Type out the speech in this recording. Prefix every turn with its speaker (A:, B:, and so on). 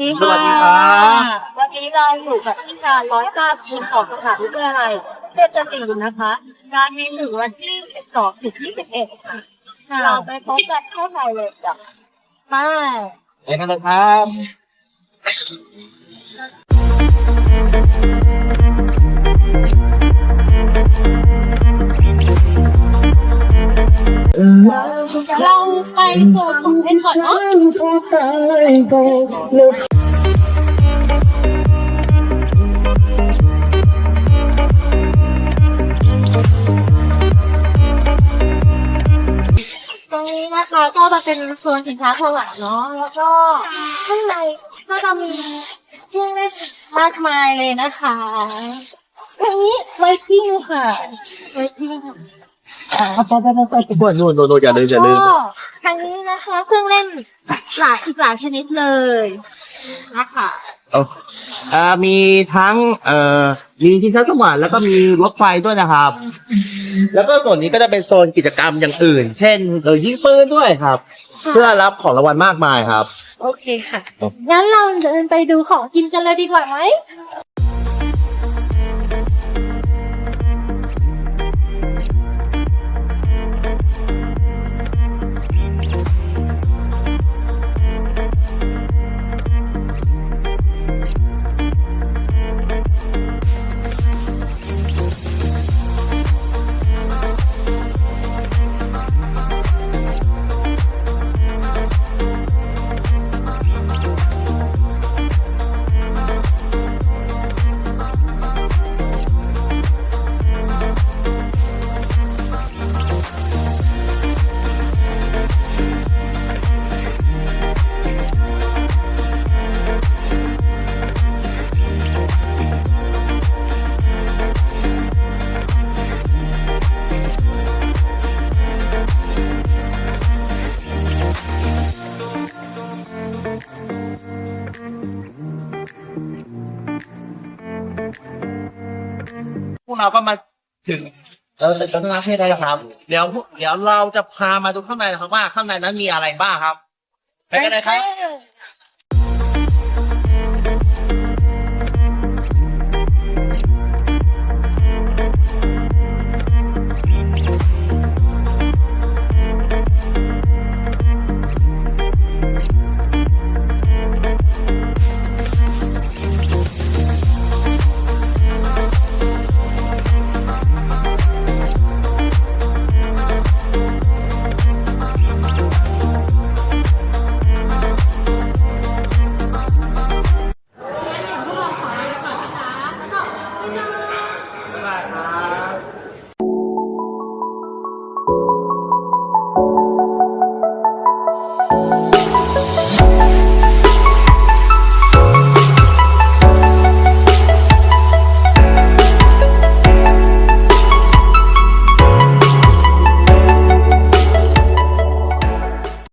A: ดี
B: สวัสดีครับ
A: วันนี้เราอยู่กับที่งานร้อยเก้าปีของมหาวิทยาลัยเทศศรีนะคะ งานมีถึงวันที่12ถึง21ค่ะ เราไปพบกันข้างในเลยจ้ะไป
B: ไปกันเลยครับ
A: เราไปโปรดของเล่นก่อนเนาะตรงนี้ นะคะก็จะเป็นโซนสินค้าถวายเนาะแล้วก็ข้างในก็จะมีเครื่องเล่นมากมายเลยนะคะตรงนี้ไวกิ้งค่ะไวกิ้ง
B: ไปไปไปไปไปนู่นนู่นนู่นอย่าลืมอย่าลืม
A: ก็ทางนี้นะคะเครื่องเล่นหลายอีกหลายชนิดเลยนะคะ
B: เอาอ่ามีทั้งเอ่อมีชิงช้าสวรรค์แล้วก็มีรถไฟด้วยนะครับ แล้วก็ส่วนนี้ก็จะเป็นโซนกิจกรรมอย่างอื่น เช่นเออยิงปืนด้วยครับ เพื่อรับของรางวัลมากมายครับ
A: โอเคค่ะ งั้นเราเดินไปดูของกินกันเลยดีกว่าไหม
B: วกเราก็มาถึงเออเป็นประเทศได้แล้วครับเดี๋ยวพวกเดี๋ยวเราจะพามาดูข้างในนะครับว่าข้างในนั้นมีอะไรบ้างครับไปกันเลยครับ